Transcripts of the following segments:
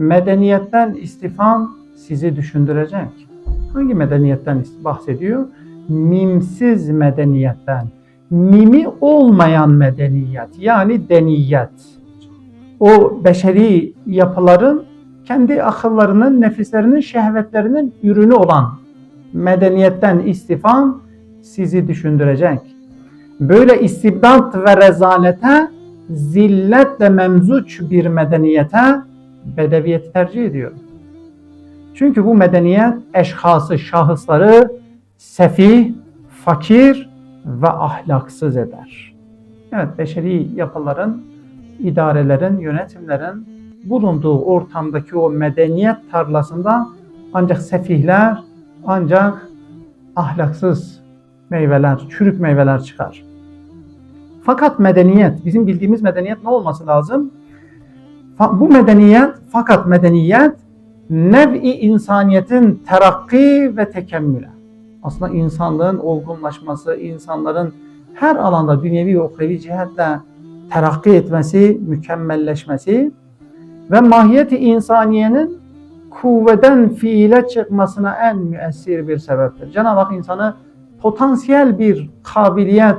Medeniyetten istifam sizi düşündürecek. Hangi medeniyetten bahsediyor? Mimsiz medeniyetten. Mimi olmayan medeniyet yani deniyet. O beşeri yapıların kendi akıllarının, nefislerinin, şehvetlerinin ürünü olan medeniyetten istifam sizi düşündürecek. Böyle istibdat ve rezalete, zilletle memzuç bir medeniyete bedeviyeti tercih ediyor. Çünkü bu medeniyet eşhası, şahısları sefih, fakir ve ahlaksız eder. Evet, beşeri yapıların, idarelerin, yönetimlerin bulunduğu ortamdaki o medeniyet tarlasında ancak sefihler, ancak ahlaksız meyveler, çürük meyveler çıkar. Fakat medeniyet, bizim bildiğimiz medeniyet ne olması lazım? Bu medeniyet, fakat medeniyet nev'i insaniyetin terakki ve tekemmüle. Aslında insanlığın olgunlaşması, insanların her alanda dünyevi ve ukrevi cihetle terakki etmesi, mükemmelleşmesi ve mahiyeti insaniyenin kuvveden fiile çıkmasına en müessir bir sebeptir. Cenab-ı Hak insanı potansiyel bir kabiliyet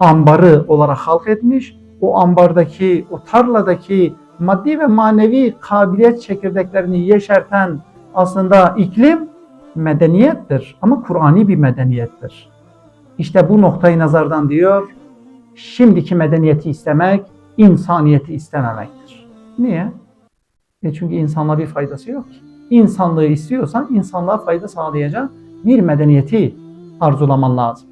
ambarı olarak halk etmiş. O ambardaki, o tarladaki maddi ve manevi kabiliyet çekirdeklerini yeşerten aslında iklim medeniyettir. Ama Kur'ani bir medeniyettir. İşte bu noktayı nazardan diyor, şimdiki medeniyeti istemek, insaniyeti istememektir. Niye? E çünkü insanlığa bir faydası yok ki. İnsanlığı istiyorsan insanlığa fayda sağlayacak bir medeniyeti arzulaman lazım.